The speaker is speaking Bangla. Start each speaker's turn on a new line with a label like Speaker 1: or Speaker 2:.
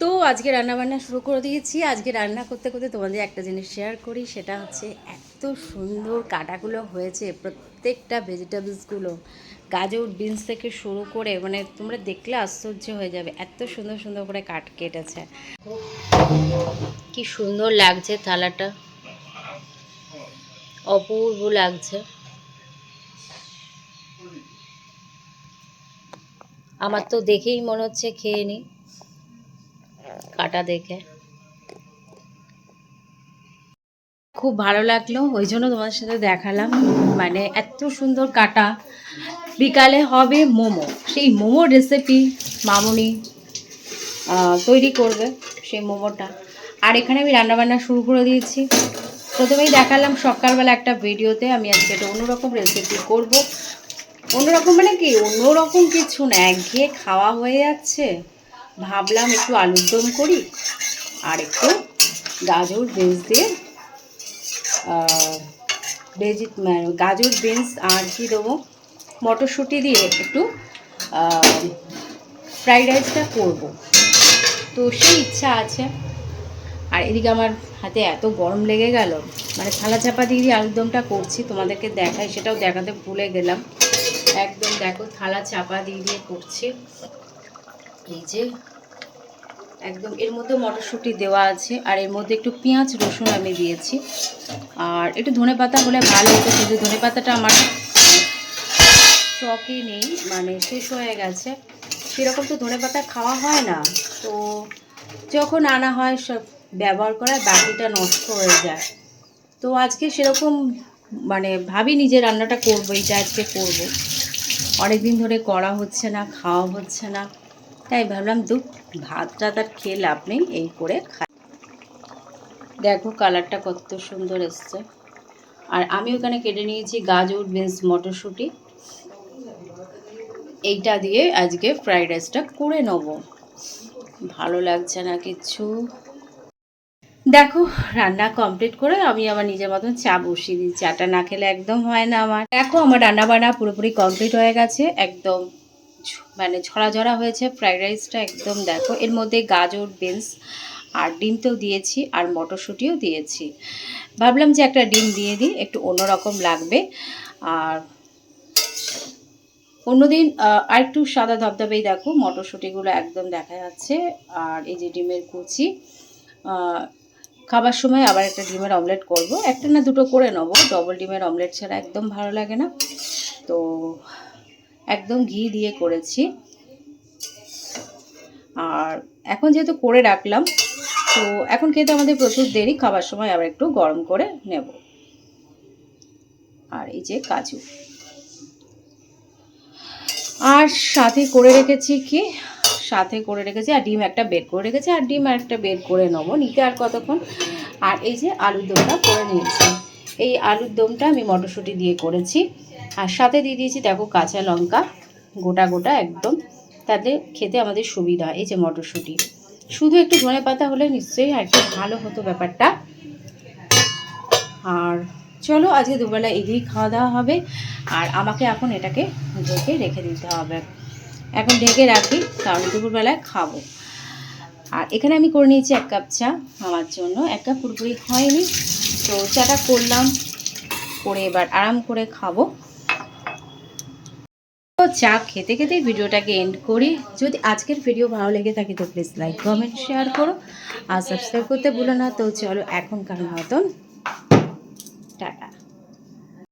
Speaker 1: তো আজকে রান্না বান্না শুরু করে দিয়েছি। আজকে রান্না করতে করতে তোমাদের একটা জিনিস শেয়ার করি, সেটা হচ্ছে এত সুন্দর কাটাগুলো হয়েছে প্রত্যেকটা ভেজিটেবলসগুলো গাজর বিনস থেকে শুরু করে মানে তোমরা দেখলে আশ্চর্য হয়ে যাবে, এত সুন্দর সুন্দর করে কাট কেটেছে। কি সুন্দর লাগছে থালাটা। অপূর্ব লাগছে। আমার তো দেখেই মনে হচ্ছে খেয়ে নি। কাটা দেখে। খুব ভালো লাগল, ওই জন্য তোমাদের সাথে দেখালাম। মানে এত সুন্দর কাটা। বিকালে হবে মোমো। সেই মোমো রেসিপি মামুনি তৈরি করবে সেই মোমোটা। আর এখানে আমি রান্নাবান্না শুরু করে দিয়েছি। প্রথমেই দেখালাম সকালবেলা একটা ভিডিওতে আমি আজকে একটা অন্যরকম রেসিপি করব। অন্যরকম মানে কি? অন্যরকম কিছু না, একঘেয়ে খাওয়া হয়ে যাচ্ছে। ভাবলাম একটু আলুর দম করি আর একটু গাজর বেঞ্চ দিয়ে ভেজি মানে গাজর বেঞ্চ আর কি দেবো, মটরশুঁটি দিয়ে একটু ফ্রাইড রাইসটা করব। তো সেই ইচ্ছা আছে। আর এদিকে আমার হাতে এত গরম লেগে গেল। মানে থালা চাপা দিয়ে দিয়ে আলুর দমটা করছি, তোমাদেরকে দেখাই, সেটাও দেখাতে ভুলে গেলাম। একদম দেখো থালা চাপা দিয়ে দিয়ে করছি। এই যে একদম এর মধ্যে মটরশুঁটি দেওয়া আছে, আর এর মধ্যে একটু পেঁয়াজ রসুন আমি দিয়েছি। আর একটু ধনে পাতা হলে ভালো হতো, কিন্তু ধনে পাতাটা আমার স্টকই নেই মানে শেষ হয়ে গেছে। সেরকম তো ধনে পাতা খাওয়া হয় না, তো যখন আনা হয় সব ব্যবহার করা বাকিটা নষ্ট হয়ে যায়। তো আজকে সেরকম মানে ভাবিনি যে রান্নাটা করব এইটা আজকে করব। অনেক দিন ধরে করা হচ্ছে না, খাওয়া হচ্ছে না। তাই ভাবলাম দু ভাত টাত আর খেয়ে লাভ নেই, এই করে খাই। দেখো কালারটা কত সুন্দর এসছে। আর আমি ওখানে কেটে নিয়েছি গাজর, বিনস, মটরশুঁটি। এইটা দিয়ে আজকে ফ্রাইড রাইসটা করে নেব। ভালো লাগছে না কিছু। দেখো, রান্না কমপ্লিট করে আমি আমার নিজের মতন চা বসিয়ে দিই চাটা না খেলে একদম হয় না আমার। দেখো, আমার রান্না বান্না পুরোপুরি কমপ্লিট হয়ে গেছে, একদম মানে ঝরা ঝরা হয়েছে ফ্রাইড রাইসটা একদম দেখো। এর মধ্যে গাজর বিনস আর ডিম তো দিয়েছি আর মটরশুঁটিও দিয়েছি। ভাবলাম যে একটা ডিম দিয়ে দিই, একটু অন্যরকম লাগবে। আর অন্যদিন আর একটু সাদা ধবধবেই দেখো, মটরশুঁটিগুলো একদম দেখা যাচ্ছে। আর এই যে ডিমের কুচি খাবার সময় আবার একটা ডিমের অমলেট করব। একটা না দুটো করে নেব ডবল ডিমের অমলেট ছাড়া একদম ভালো লাগে না। তো একদম ঘি দিয়ে করেছি। আর এখন যেহেতু করে রাখলাম, তো এখন খেতে আমাদের প্রচুর দেরি, খাবার সময় আবার একটু গরম করে নেব। আর এই যে কাজু। আর সাথে করে রেখেছি কি? সাথে করে রেখেছি, আর ডিম একটা বের করে রেখেছি, আর ডিম একটা বের করে নেব। নিতে আর কতক্ষণ? আর এই যে আলুর দমটা করে নিয়েছি। এই আলুর দমটা আমি মটরশুঁটি দিয়ে করেছি। আর সাথে দিয়ে দিয়েছি, দেখো, কাঁচা লঙ্কা, গোটা গোটা একদম। তাতে খেতে আমাদের সুবিধা এই যে মটরশুঁটি। শুধু একটু ধনে পাতা হলে নিশ্চয়ই আর একটু ভালো হতো ব্যাপারটা। আর চলো, আজকে দুবেলা এগিয়ে খাওয়া দাওয়া হবে। আর আমাকে এখন এটাকে ঢেকে রেখে দিতে হবে। এখন ঢেকে রাখি, কারণ দুপুরবেলায় খাব। আর এখানে আমি করে নিয়েছি এক কাপ চা, আমার জন্য। এক কাপ পুরোপুরি হয়নি। তো চাটা করলাম, করে এবার আরাম করে খাব। তো চা খেতে খেতেই ভিডিওটাকে এন্ড করি। যদি আজকের ভিডিও ভালো লেগে থাকে তো প্লিজ লাইক কমেন্ট শেয়ার করো। আর সাবস্ক্রাইব করতে ভুলো না তো চলো এখন কারণ মতন, টাটা।